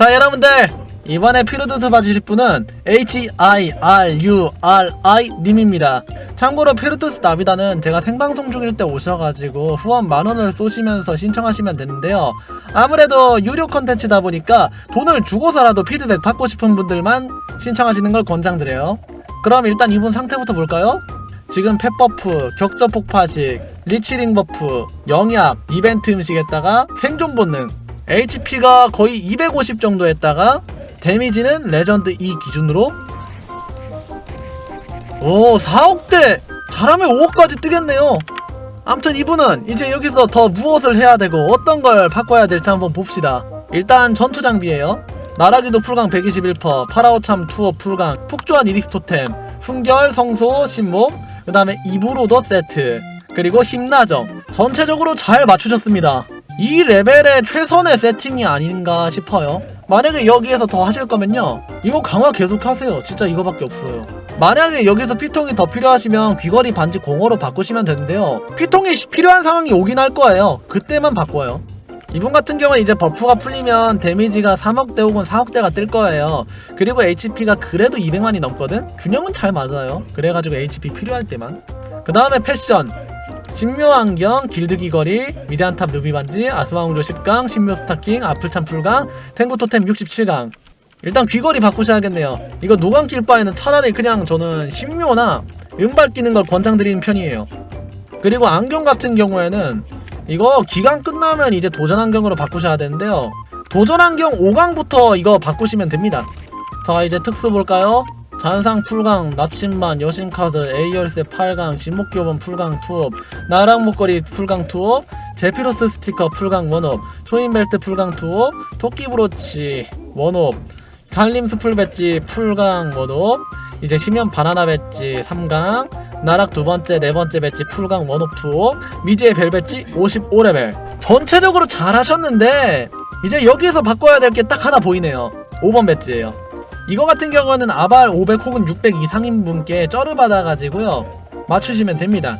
자 여러분들 이번에 피로드스 받으실 분은 H-I-R-U-R-I 님입니다. 참고로 피로드스 나비다는 제가 생방송 중일 때 오셔가지고 후원 만원을 쏘시면서 신청하시면 되는데요. 아무래도 유료 컨텐츠다 보니까 돈을 주고서라도 피드백 받고 싶은 분들만 신청하시는 걸 권장드려요. 그럼 일단 이분 상태부터 볼까요? 지금 펫 버프, 격조 폭파식, 리치링 버프, 영약, 이벤트 음식에다가 생존 본능, HP가 거의 250 정도 했다가 데미지는 레전드 2 기준으로. 오 4억대! 잘하면 5억까지 뜨겠네요. 암튼 이분은 이제 여기서 더 무엇을 해야 되고 어떤 걸 바꿔야 될지 한번 봅시다. 일단 전투 장비예요. 나라기도 풀강 121%, 파라오참 투어 풀강, 폭주한 이리스토템, 순결, 성소, 신목, 그 다음에 이브로더 세트, 그리고 힘나정. 전체적으로 잘 맞추셨습니다. 이 레벨의 최선의 세팅이 아닌가 싶어요. 만약에 여기에서 더 하실 거면요. 이거 강화 계속 하세요. 진짜 이거밖에 없어요. 만약에 여기서 피통이 더 필요하시면 귀걸이 반지 공허로 바꾸시면 되는데요. 피통이 필요한 상황이 오긴 할 거예요. 그때만 바꿔요. 이분 같은 경우는 이제 버프가 풀리면 데미지가 3억대 혹은 4억대가 뜰 거예요. 그리고 HP가 그래도 200만이 넘거든? 균형은 잘 맞아요. 그래가지고 HP 필요할 때만. 그 다음에 패션. 신묘 안경, 길드 귀걸이, 위대한 탑 루비 반지, 아스왕우조 10강, 신묘 스타킹, 아플참 풀강, 탱구 토템 67강. 일단 귀걸이 바꾸셔야겠네요. 이거 노강 낄 바에는 차라리 그냥 저는 신묘나 은발 끼는 걸 권장드리는 편이에요. 그리고 안경 같은 경우에는 이거 기간 끝나면 이제 도전 안경으로 바꾸셔야 되는데요. 도전 안경 5강부터 이거 바꾸시면 됩니다. 자 이제 특수 볼까요? 잔상 풀강, 나침반, 여신카드, A열쇠 8강, 진목교본 풀강 투업, 나랑 목걸이 풀강 투업, 제피로스 스티커 풀강 원업, 초인벨트 풀강 투업, 토끼 브로치 원업, 산림 수 풀 배지 풀강 원업, 이제 심연 바나나 배지 3강, 나락 두 번째, 네 번째 배지 풀강 원업 투업, 미지의 벨 배지 55레벨. 전체적으로 잘하셨는데 이제 여기서 바꿔야 될 게 딱 하나 보이네요. 5번 배지예요. 이거 같은 경우는 아발 500 혹은 600 이상인 분께 쩔을 받아가지고요 맞추시면 됩니다.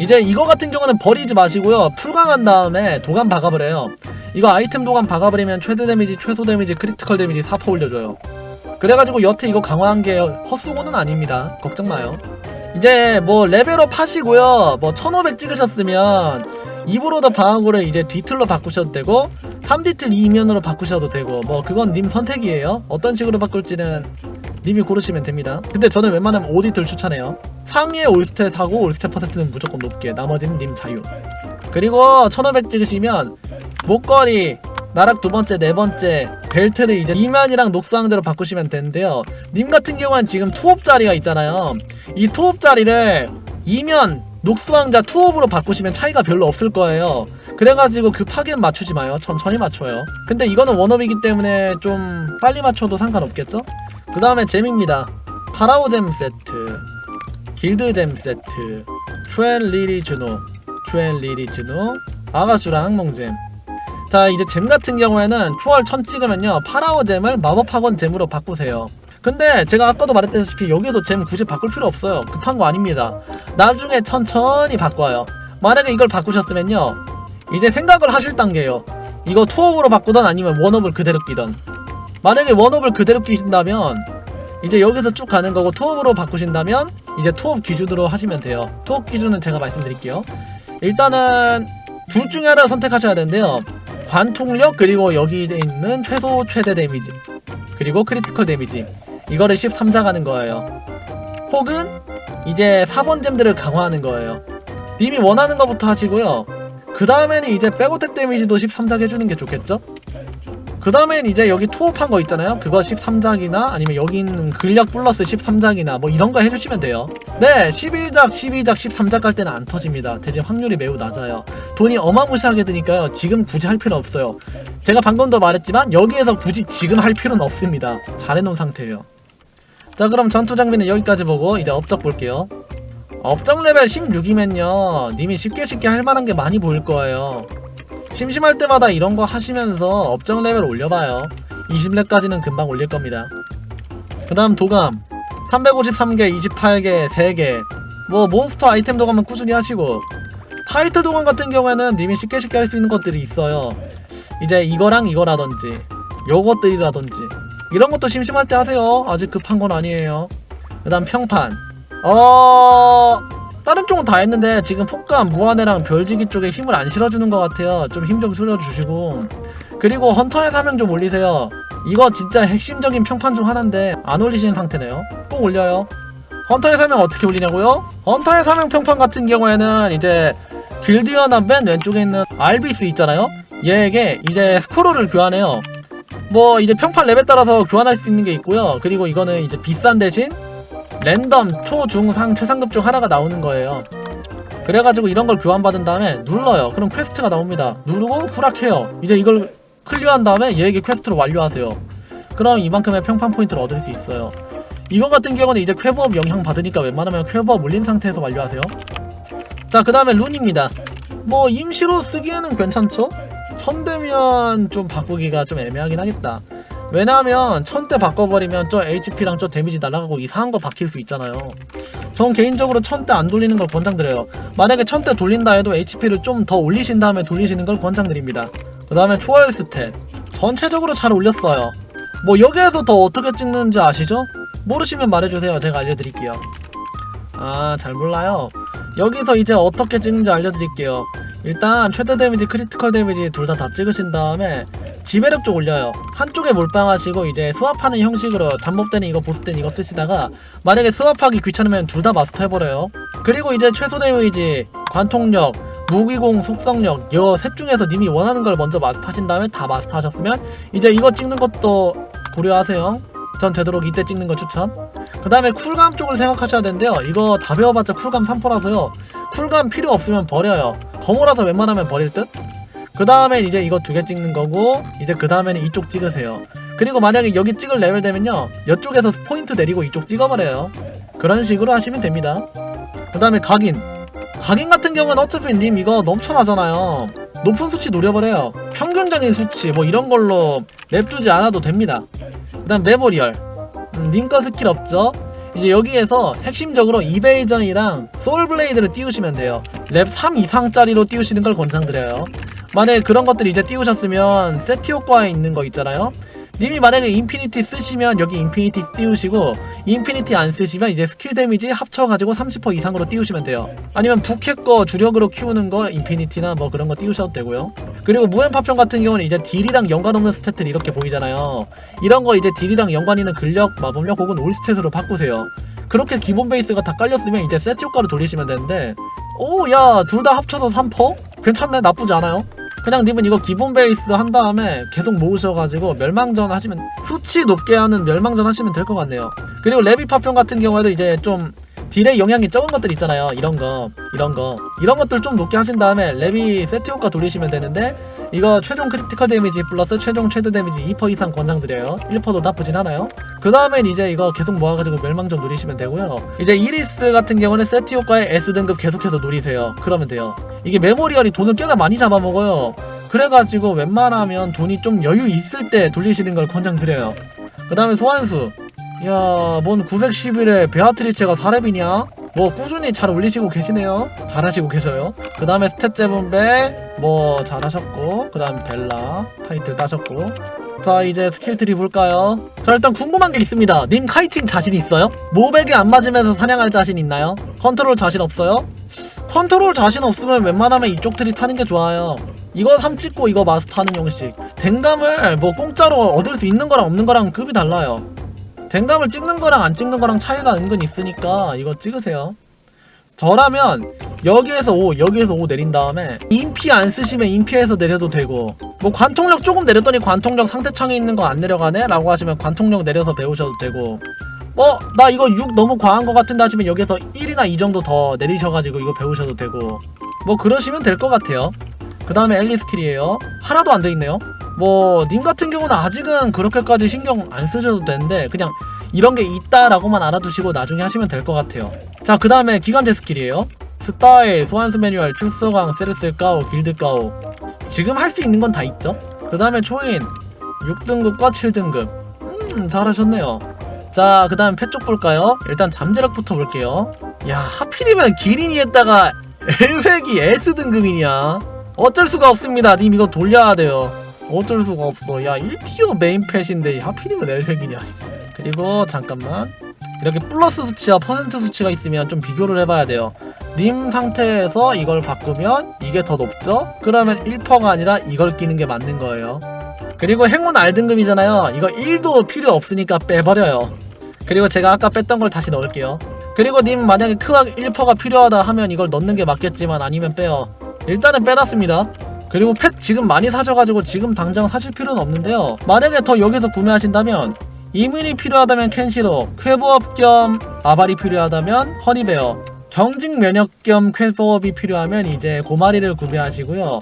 이제 이거 같은 경우는 버리지 마시고요 풀강한 다음에 도감 박아버려요. 이거 아이템 도감 박아버리면 최대 데미지, 최소 데미지, 크리티컬 데미지 4% 올려줘요. 그래가지고 여태 이거 강화한 게 헛수고는 아닙니다. 걱정 마요. 이제 뭐 레벨업 하시고요. 뭐 1500 찍으셨으면 입으로도 방어구를 이제 뒤틀로 바꾸셔도 되고 3디틀 2면으로 바꾸셔도 되고 뭐 그건 님 선택이에요. 어떤 식으로 바꿀지는 님이 고르시면 됩니다. 근데 저는 웬만하면 5디틀 추천해요. 상위에 올스탯 하고 올스탯 퍼센트는 무조건 높게 나머지는 님 자유. 그리고 1500 찍으시면 목걸이 나락 두 번째, 네 번째 벨트를 이제 이면이랑 녹수항대로 바꾸시면 되는데요. 님 같은 경우는 지금 투업 자리가 있잖아요. 이 투업 자리를 이면 녹수왕자 투업으로 바꾸시면 차이가 별로 없을 거예요. 그래가지고 급하게 맞추지 마요. 천천히 맞춰요. 근데 이거는 원업이기 때문에 좀 빨리 맞춰도 상관없겠죠? 그 다음에 잼입니다. 파라오잼 세트, 길드잼 세트, 트웬 리리 주노, 트웬 리리 주노, 아가수랑 항몽잼. 자 이제 잼 같은 경우에는 초월 1000 찍으면요 파라오잼을 마법학원 잼으로 바꾸세요 근데 제가 아까도 말했다시피 여기서 잼 굳이 바꿀 필요 없어요 급한 거 아닙니다 나중에 천천히 바꿔요 만약에 이걸 바꾸셨으면요 이제 생각을 하실 단계예요. 이거 투업으로 바꾸던 아니면 원업을 그대로 끼던. 만약에 원업을 그대로 끼신다면 이제 여기서 쭉 가는 거고 투업으로 바꾸신다면 이제 투업 기준으로 하시면 돼요. 투업 기준은 제가 말씀드릴게요. 일단은 둘 중에 하나를 선택하셔야 되는데요. 관통력 그리고 여기 있는 최소 최대 데미지 그리고 크리티컬 데미지. 이거를 13자 가는 거예요. 혹은 이제 4번 잼들을 강화하는 거예요. 님이 원하는 것부터 하시고요 그 다음에는 이제 백어택 데미지도 13작 해주는 게 좋겠죠? 그 다음엔 이제 여기 투업한 거 있잖아요. 그거 13작이나 아니면 여기 있는 근력 플러스 13작이나 뭐 이런 거 해주시면 돼요. 네 11작 12작 13작 갈 때는 안 터집니다. 대신 확률이 매우 낮아요. 돈이 어마무시하게 드니까요. 지금 굳이 할 필요 없어요. 제가 방금도 말했지만 여기에서 굳이 지금 할 필요는 없습니다. 잘해놓은 상태예요. 자 그럼 전투 장비는 여기까지 보고 이제 업적 볼게요 업적 레벨 16이면요 님이 쉽게 쉽게 할 만한 게 많이 보일 거예요. 심심할 때마다 이런 거 하시면서 업적 레벨 올려봐요. 20렙까지는 금방 올릴 겁니다. 그 다음 도감. 353개 28개 3개. 뭐 몬스터 아이템 도감은 꾸준히 하시고. 타이틀 도감 같은 경우에는 님이 쉽게 쉽게 할 수 있는 것들이 있어요. 이제 이거랑 이거라든지 요것들이라든지. 이런 것도 심심할 때 하세요. 아직 급한 건 아니에요. 그 다음 평판 어... 다른 쪽은 다 했는데 지금 폭감 무한해랑 별지기 쪽에 힘을 안 실어주는 것 같아요. 좀 힘 좀 실어주시고. 그리고 헌터의 사명 좀 올리세요. 이거 진짜 핵심적인 평판 중 하나인데 안 올리시는 상태네요. 꼭 올려요. 헌터의 사명 어떻게 올리냐고요? 헌터의 사명 평판 같은 경우에는 이제 길드연합 맨 왼쪽에 있는 알비스 있잖아요? 얘에게 이제 스크롤을 교환해요. 뭐 이제 평판 랩에 따라서 교환할 수 있는 게 있고요. 그리고 이거는 이제 비싼 대신 랜덤 초, 중, 상, 최상급 중 하나가 나오는 거예요. 그래가지고 이런 걸 교환받은 다음에 눌러요. 그럼 퀘스트가 나옵니다. 누르고 후락해요. 이제 이걸 클리어한 다음에 얘에게 퀘스트를 완료하세요. 그럼 이만큼의 평판 포인트를 얻을 수 있어요. 이거 같은 경우는 이제 쾌부업 영향 받으니까 웬만하면 쾌부업 올린 상태에서 완료하세요. 자 그 다음에 룬입니다. 뭐 임시로 쓰기에는 괜찮죠? 천대면 좀 바꾸기가 좀 애매하긴 하겠다 왜냐하면 천대 바꿔버리면 저 HP랑 저 데미지 날아가고 이상한 거 박힐 수 있잖아요. 전 개인적으로 천대 안 돌리는 걸 권장드려요. 만약에 천대 돌린다 해도 HP를 좀 더 올리신 다음에 돌리시는 걸 권장드립니다. 그 다음에 초월 스탯. 전체적으로 잘 올렸어요. 뭐 여기에서 더 어떻게 찍는지 아시죠? 모르시면 말해주세요. 제가 알려드릴게요. 아 잘 몰라요. 여기서 이제 어떻게 찍는지 알려드릴게요. 일단 최대 데미지 크리티컬 데미지 둘 다 다 찍으신 다음에 지배력 쪽 올려요. 한쪽에 몰빵하시고 이제 스왑하는 형식으로 잠복 때는 이거 보스 때는 이거 쓰시다가 만약에 스왑하기 귀찮으면 둘 다 마스터 해버려요. 그리고 이제 최소 데미지 관통력 무기공 속성력 요셋 중에서 님이 원하는 걸 먼저 마스터 하신 다음에 다 마스터 하셨으면 이제 이거 찍는 것도 고려하세요. 전 되도록 이때 찍는 거 추천. 그 다음에 쿨감 쪽을 생각하셔야 되는데요. 이거 다 배워봤자 쿨감 3%라서요. 쿨감 필요 없으면 버려요. 거모라서 웬만하면 버릴 듯? 그 다음에 이제 이거 두 개 찍는 거고 이제 그 다음에는 이쪽 찍으세요. 그리고 만약에 여기 찍을 레벨 되면요 이쪽에서 포인트 내리고 이쪽 찍어버려요. 그런 식으로 하시면 됩니다. 그 다음에 각인. 각인 같은 경우는 어차피 님 이거 넘쳐나잖아요. 높은 수치 노려버려요. 평균적인 수치 뭐 이런 걸로 랩 주지 않아도 됩니다. 그 다음 메모리얼. 음, 님거 스킬 없죠? 이제 여기에서 핵심적으로 이베이전이랑 소울블레이드를 띄우시면 돼요. 랩 3 이상짜리로 띄우시는 걸 권장드려요 만약에 그런 것들 이제 띄우셨으면 세티 효과에 있는 거 있잖아요. 님이 만약에 인피니티 쓰시면 여기 인피니티 띄우시고 인피니티 안 쓰시면 이제 스킬 데미지 합쳐가지고 30% 이상으로 띄우시면 돼요. 아니면 부캐 거 주력으로 키우는 거 인피니티나 뭐 그런 거 띄우셔도 되고요. 그리고 무엔 파편 같은 경우는 이제 딜이랑 연관 없는 스탯들이 이렇게 보이잖아요. 이런 거 이제 딜이랑 연관 있는 근력, 마법력 혹은 올 스탯으로 바꾸세요. 그렇게 기본 베이스가 다 깔렸으면 이제 세트 효과로 돌리시면 되는데 오 야 둘 다 합쳐서 3%? 괜찮네? 나쁘지 않아요 그냥 님은 이거 기본 베이스 한 다음에 계속 모으셔가지고 멸망전 하시면 수치 높게 하는 멸망전 하시면 될 것 같네요. 그리고 레비 파편 같은 경우에도 이제 좀 딜의 영향이 적은 것들 있잖아요. 이런 거 이런 거. 이런 것들 좀 높게 하신 다음에 레비 세트 효과 돌리시면 되는데 이거 최종 크리티컬 데미지 플러스 최종 최대 데미지 2% 이상 권장드려요. 1%도 나쁘진 않아요. 그 다음엔 이제 이거 계속 모아가지고 멸망전 누리시면 되고요. 이제 이리스 같은 경우는 세트 효과에 S등급 계속해서 누리세요. 그러면 돼요. 이게 메모리얼이 돈을 꽤나 많이 잡아먹어요. 그래가지고 웬만하면 돈이 좀 여유 있을 때 돌리시는 걸 권장드려요. 그 다음에 소환수 야, 뭔 910일에 베아트리체가 4렙이냐? 뭐 꾸준히 잘 올리시고 계시네요. 잘하시고 계셔요. 그 다음에 스탯 제분배 뭐 잘하셨고, 그 다음 델라 타이틀 따셨고. 자 이제 스킬트리 볼까요? 자 일단 궁금한 게 있습니다. 님 카이팅 자신 있어요? 모백이 안 맞으면서 사냥할 자신 있나요? 컨트롤 자신 없어요? 컨트롤 자신 없으면 웬만하면 이쪽 트리 타는 게 좋아요. 이거 3 찍고 이거 마스터하는 형식. 댕감을 뭐 공짜로 얻을 수 있는 거랑 없는 거랑 급이 달라요. 댕감을 찍는 거랑 안 찍는 거랑 차이가 은근 있으니까 이거 찍으세요. 저라면 여기에서 5, 여기에서 5 내린 다음에 인피 안 쓰시면 인피에서 내려도 되고 뭐 관통력 조금 내렸더니 관통력 상대창에 있는 거 안 내려가네? 라고 하시면 관통력 내려서 배우셔도 되고 뭐나 이거 6 너무 과한 거 같은데 하시면 여기서 1이나 2 정도 더 내리셔가지고 이거 배우셔도 되고 뭐 그러시면 될 것 같아요 그 다음에 엘리 스킬이에요 하나도 안 돼 있네요 뭐 님 같은 경우는 아직은 그렇게까지 신경 안 쓰셔도 되는데 그냥 이런 게 있다라고만 알아두시고 나중에 하시면 될 것 같아요. 자 그 다음에 기관제 스킬이에요. 스타일, 소환수 매뉴얼, 출소강, 세르스 가오, 길드 가오. 지금 할 수 있는 건 다 있죠? 그 다음에 초인 6등급과 7등급. 음 잘하셨네요. 자 그 다음 패쪽 볼까요? 일단 잠재력부터 볼게요. 야 하필이면 기린이 했다가 엘획이 S등급이냐? 어쩔 수가 없습니다. 님 이거 돌려야 돼요 어쩔 수가 없어. 야 1티어 메인 펫인데 하필이면 엘렉이냐 그리고 잠깐만. 이렇게 플러스 수치와 퍼센트 수치가 있으면 좀 비교를 해봐야 돼요. 님 상태에서 이걸 바꾸면 이게 더 높죠? 그러면 1퍼가 아니라 이걸 끼는 게 맞는 거예요. 그리고 행운 R등급이잖아요. 이거 1도 필요 없으니까 빼버려요. 그리고 제가 아까 뺐던 걸 다시 넣을게요. 그리고 님 만약에 크악 1퍼가 필요하다 하면 이걸 넣는 게 맞겠지만 아니면 빼요. 일단은 빼놨습니다 그리고 펫 지금 많이 사셔가지고 지금 당장 사실 필요는 없는데요. 만약에 더 여기서 구매하신다면 이민이 필요하다면 켄시로 쾌보업 겸 아발이 필요하다면 허니베어 경직 면역 겸 쾌보업이 필요하면 이제 고마리를 구매하시고요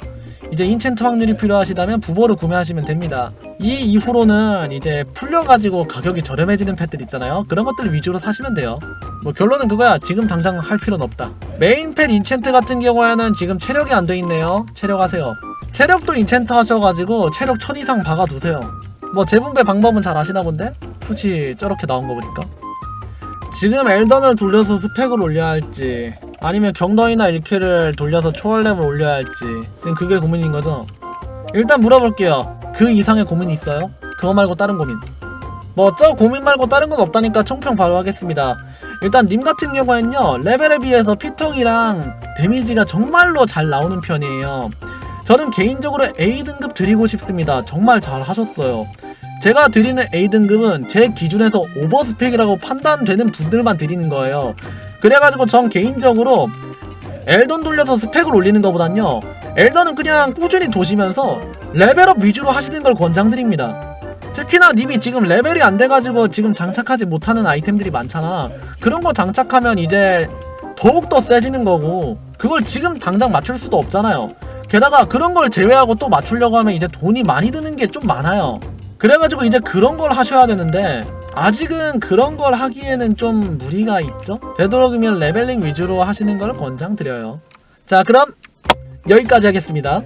이제 인챈트 확률이 필요하시다면 부보를 구매하시면 됩니다. 이 이후로는 이제 풀려가지고 가격이 저렴해지는 펫들 있잖아요. 그런 것들 위주로 사시면 돼요. 뭐 결론은 그거야. 지금 당장 할 필요는 없다. 메인 펫 인챈트 같은 경우에는 지금 체력이 안 돼 있네요. 체력 하세요. 체력도 인챈트 하셔가지고 체력 1000 이상 박아두세요. 뭐 재분배 방법은 잘 아시나 본데? 수치 저렇게 나온 거 보니까. 지금 엘던을 돌려서 스펙을 올려야 할지 아니면 경더이나 1킬을 돌려서 초월렙을 올려야 할지. 지금 그게 고민인 거죠? 일단 물어볼게요. 그 이상의 고민이 있어요? 그거 말고 다른 고민. 뭐 저 고민 말고 다른 건 없다니까 총평 바로 하겠습니다. 일단 님 같은 경우에는요 레벨에 비해서 피통이랑 데미지가 정말로 잘 나오는 편이에요. 저는 개인적으로 A등급 드리고 싶습니다. 정말 잘 하셨어요. 제가 드리는 A등급은 제 기준에서 오버스펙이라고 판단되는 분들만 드리는 거예요 그래가지고 전 개인적으로 엘던 돌려서 스펙을 올리는 것보단요 엘던은 그냥 꾸준히 도시면서 레벨업 위주로 하시는 걸 권장드립니다. 특히나 님이 지금 레벨이 안 돼가지고 지금 장착하지 못하는 아이템들이 많잖아. 그런 거 장착하면 이제 더욱더 세지는 거고 그걸 지금 당장 맞출 수도 없잖아요. 게다가 그런 걸 제외하고 또 맞추려고 하면 이제 돈이 많이 드는 게 좀 많아요. 그래가지고 이제 그런 걸 하셔야 되는데 아직은 그런 걸 하기에는 좀 무리가 있죠? 되도록이면 레벨링 위주로 하시는 걸 권장드려요. 자 그럼 여기까지 하겠습니다